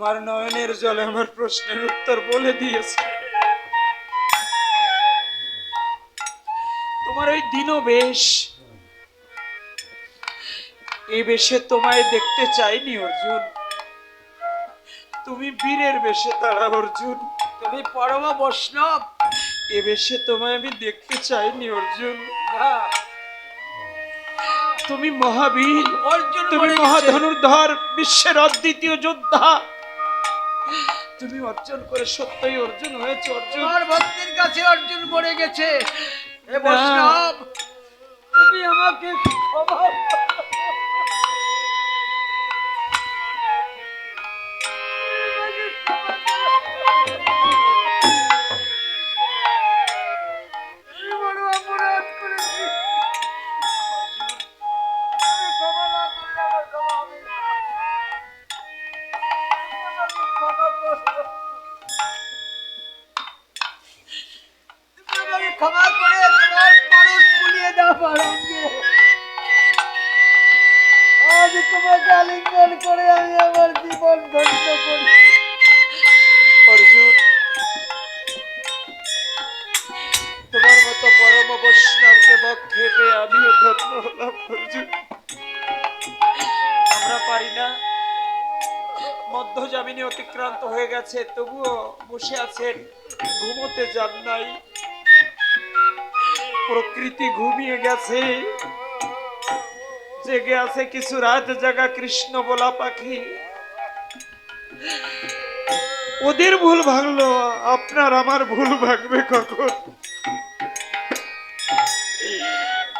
তোমার নয়নের জলে আমার প্রশ্নের উত্তর বলে দিয়েছে। তোমার ওই দিন বেশ এই বেশে তোমায় দেখতে চাইনি অর্জুন। তুমি বীরের বেশে দাঁড়া অর্জুন তুমি পরম বৈষ্ণব এ বেশে তোমায় আমি দেখতে চাইনি অর্জুন। তুমি মহাবীর অর্জুন তুমি। মহাধনুর্ধর বিশ্বের অদ্বিতীয় যোদ্ধা। তুমি অর্জন করে সত্যই অর্জুন হয়েছে অর্জুন। আমার ভক্তির কাছে অর্জুন মরে গেছে। এ বৈষ্ণব। তুমি আমাকে ক্ষমা পারঙ্গে আজ তোমাকে আলিঙ্গন করে আমি আমার জীবন ধন্য করি। তোমার মতো পরম বৈষ্ণবকে বক্ষে আমিও আমরা পারি না। মধ্য অতিক্রান্ত হয়ে গেছে, তবুও বসে আছেন, ঘুমোতে যান নাই। প্রকৃতি ঘুমিয়ে গেছে। জেগে আছে কিছু রাত জাগা কৃষ্ণ বলা পাখি। ওদের ভুল ভাঙলো, আপনার আমার ভুল ভাঙবে কখন?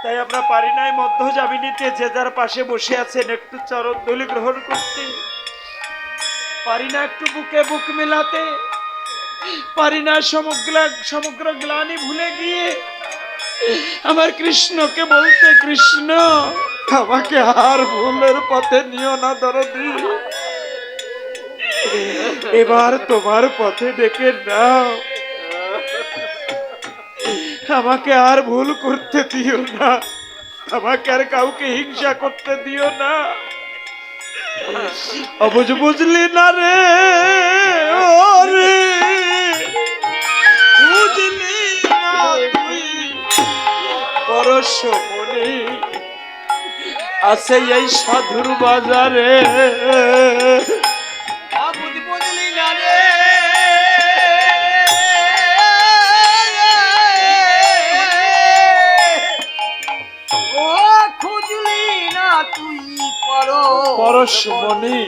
তাই আমরা পারি নাই মধ্য জামিনীতে যে যার পাশে বসে আছেন, একটু চরণ ধুলি গ্রহণ করতে। পারি না একটু বুকে বুক মেলাতে। পারি না সমগ্র সমগ্র গ্লানি ভুলে গিয়ে। আমার কৃষ্ণকে বলতে কৃষ্ণ আমাকে আর ভুলের পথে নিও না দরদি। এবার তোমার পথে ডেকে নাও। আমাকে আর ভুল করতে দিও না। আমাকে আর কাউকে হিংসা করতে দিও না। অবুঝ বুঝলি না রে, ও রে। পরশ মনে আছে এই সাধুর বাজারে। পরশমণি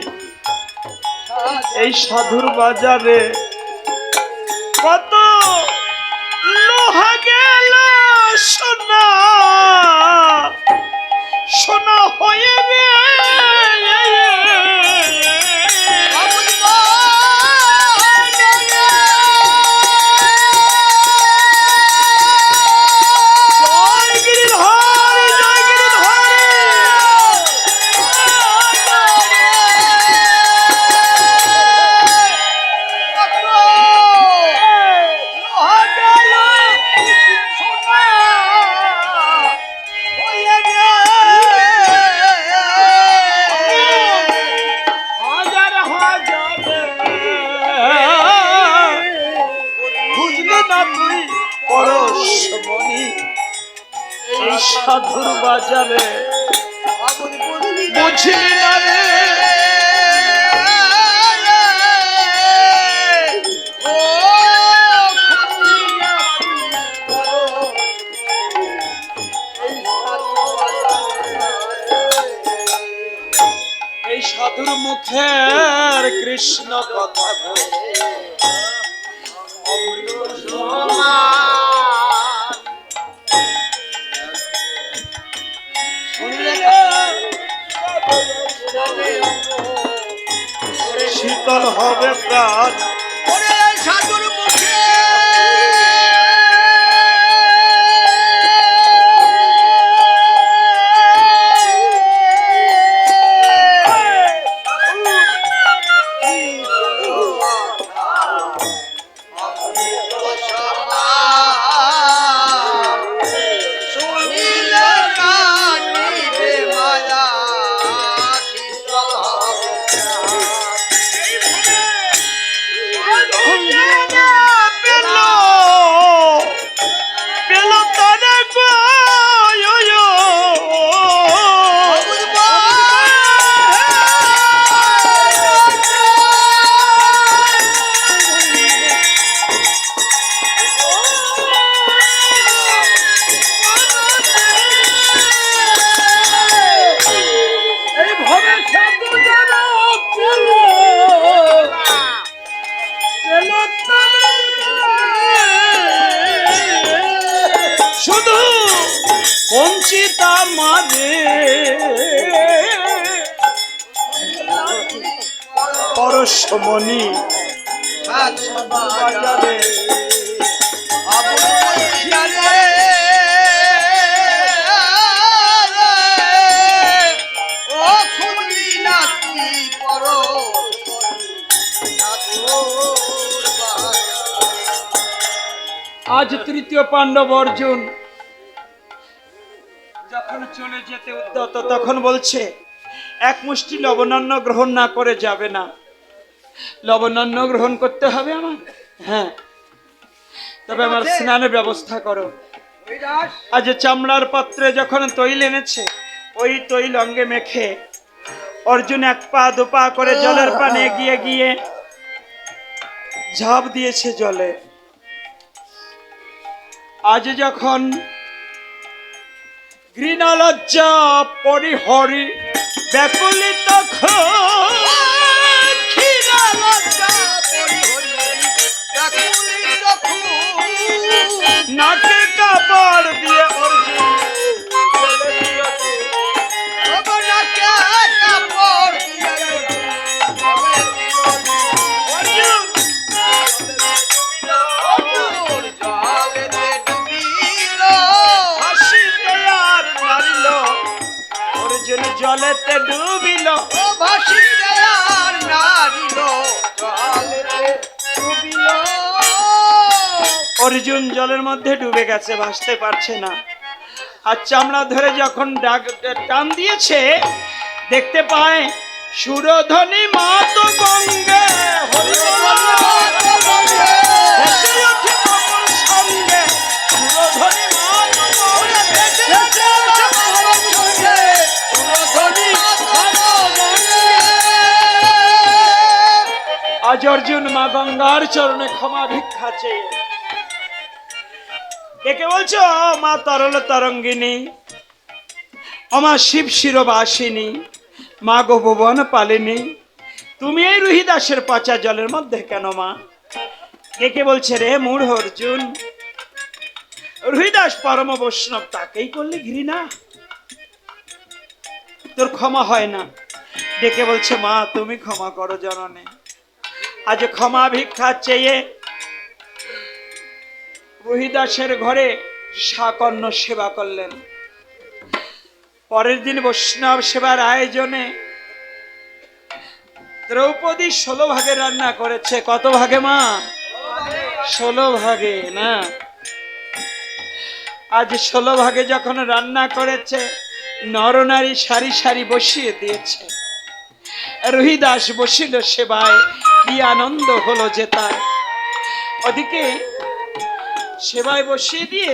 এই সাধুর বাজারে। কত লোহা গেল সোনা সোনা হয়ে রে। এই সাধুর বাজারে বুঝলি না রে? এই সাধুর মুখের কৃষ্ণ কথা বলে। শীতল হবে প্রাণ। সাধুর মারে পরশমণি বাজারে। আজ তৃতীয় পাণ্ডব অর্জুন চলে যেতে উদ্যত তখন বলছে এক মুষ্টি লবণান্ন গ্রহণ না করে যাবে না। লবণান্ন গ্রহণ করতে হবে আমার? হ্যাঁ। তবে আমার স্নানের ব্যবস্থা করো। আজ চামড়ার পাত্রে যখন তৈল এনেছে ওই তৈল অঙ্গে মেখে অর্জুন এক পা দু পা করে জলের পানে গিয়ে গিয়ে ঝাঁপ দিয়েছে জলে। আজ যখন ঘৃণা লজ্জা পরিহরি ব্যাকুলিত ঘৃণা লজ্জা নাকে কাপড় দিয়ে অর্জুন জলেতে ডুবিল। অর্জুন জলের মধ্যে ডুবে গেছে ভাসতে পারছে না। আর চামড়া ধরে যখন ডাক টান দিয়েছে দেখতে পায় সুরধ্বনি মাত গঙ্গে হরি আজ অর্জুন মা গঙ্গার চরণে ক্ষমা ভিক্ষা চেয়ে। একে বলছো? মা তরল তরঙ্গিনী, অমা শিব শিরবাসিনী, মা গো ভুবন পালিনী, তুমি এই রুহিদাসের পচা জলের মধ্যে কেন মা? কে কে বলছে রে মূঢ় অর্জুন? রুহিদাস পরম বৈষ্ণব তাকেই করলে ঘৃণা। তোর ক্ষমা হয় না। ডেকে বলছে, মা, তুমি ক্ষমা করো জননে। আজ ক্ষমা ভিক্ষা চেয়ে রোহিদাসের ঘরে সাকর্ণ সেবা করলেন। পরের দিন বৈষ্ণব সেবার আয়োজনে দ্রৌপদী ষোলো ভাগে রান্না করেছে। কত ভাগে, মা? ষোলো ভাগে, না? আজ ষোলো ভাগে যখন রান্না করেছে, নরনারী সারি সারি বসিয়ে দিয়েছে। রোহিদাস বসিল সেবায়। কি আনন্দ হলো যে তার। ওদিকে সেবায় বসিয়ে দিয়ে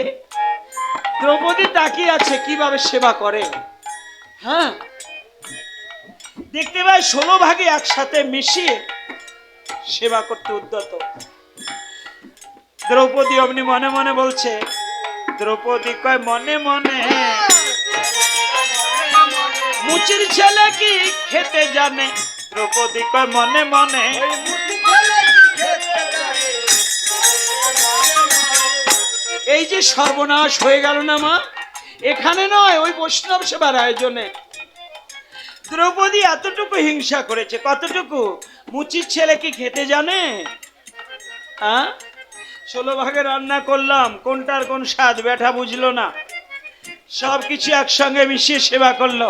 দ্রৌপদী তাকিয়ে আছে, কীভাবে সেবা করে। হ্যাঁ? দেখতে পাই ষোলো ভাগে একসাথে মিশিয়ে সেবা করতে উদ্যত। দ্রৌপদী অমনি মনে মনে বলছে, দ্রৌপদী কয়, মনে মনে, মুচির ছেলে কি খেতে জানে? দ্রৌপদী কয় মনে মনে। এই যে সর্বনাশ হয়ে গেল না মা? এখানে নয় ওই বৈষ্ণব সেবার আয়োজনে। দ্রৌপদী এতটুকু হিংসা করেছে কতটুকু? মুচির ছেলে কি খেতে জানে? হ্যাঁ ষোলো ভাগে রান্না করলাম কোনটার কোন স্বাদ ব্যাটা বুঝলো না। সব কিছু একসঙ্গে মিশিয়ে সেবা করল।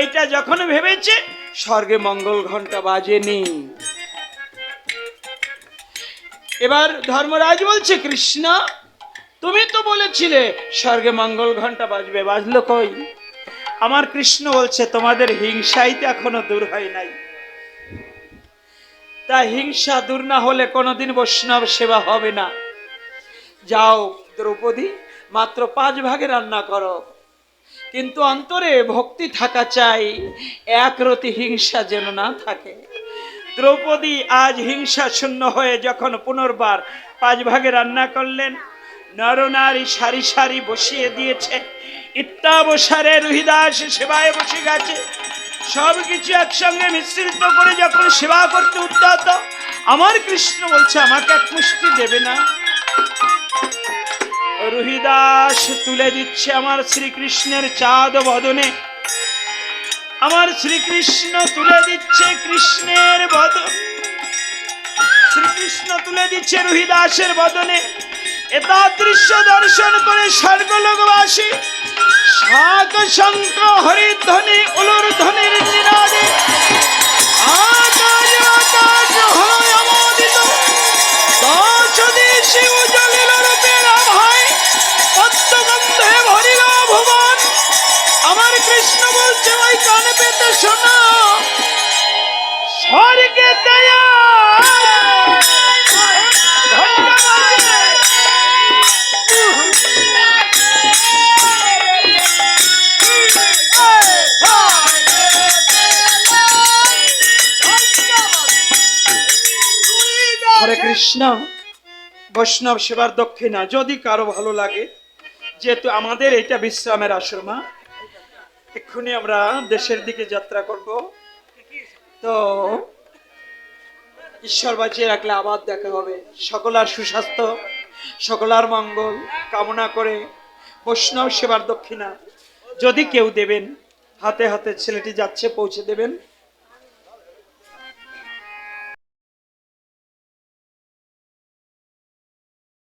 এইটা যখন ভেবেছে স্বর্গে মঙ্গল ঘণ্টা বাজেনি। এবার ধর্মরাজ বলছে, কৃষ্ণ, তুমি তো বলেছিলে স্বর্গে মঙ্গল ঘণ্টা বাজবে, বাজলো কই? আমার কৃষ্ণ বলছে, তোমাদের হিংসাই তো এখনও দূর হয় নাই। তা হিংসা দূর না হলে কোনোদিন বৈষ্ণব সেবা হবে না। যাও দ্রৌপদী, মাত্র পাঁচ ভাগে রান্না করো। কিন্তু অন্তরে ভক্তি থাকা চাই একরতি হিংসা যেন না থাকে। দ্রৌপদী আজ হিংসা শূন্য হয়ে যখন পুনর্বার পাঁচ ভাগে রান্না করলেন, নরনারী সারি সারি বসিয়ে দিয়েছে ইত্যাবসারে রুহিদাস সেবায় বসে গেছে। সব কিছু একসঙ্গে মিশ্রিত করে যখন সেবা করতে উদ্যত, আমার কৃষ্ণ বলছে, আমাকে এক দেবে না। রুহিদাস তুলে দিচ্ছে আমার শ্রীকৃষ্ণের চাঁদ বদনে। আমার শ্রীকৃষ্ণ তুলে দিচ্ছে কৃষ্ণের বদন। শ্রীকৃষ্ণ তুলে দিচ্ছে রুহিদাসের বদনে। এটা দৃশ্য দর্শন করে স্বর্গলোকবাসী শাক শঙ্খ হরিধ্বনি, উলুর ধ্বনির কৃষ্ণ বৈষ্ণব সেবার দক্ষিণা, যদি কারও ভালো লাগে, যেহেতু আমাদের এটা বিশ্রামের আশ্রমা এক্ষুনি আমরা দেশের দিকে যাত্রা করব। তো ঈশ্বর বাঁচিয়ে রাখলে আবার দেখা হবে। সকলার সুস্বাস্থ্য, সকলার মঙ্গল কামনা করে বৈষ্ণব সেবার দক্ষিণা যদি কেউ দেবেন, হাতে হাতে ছেলেটি যাচ্ছে পৌঁছে দেবেন।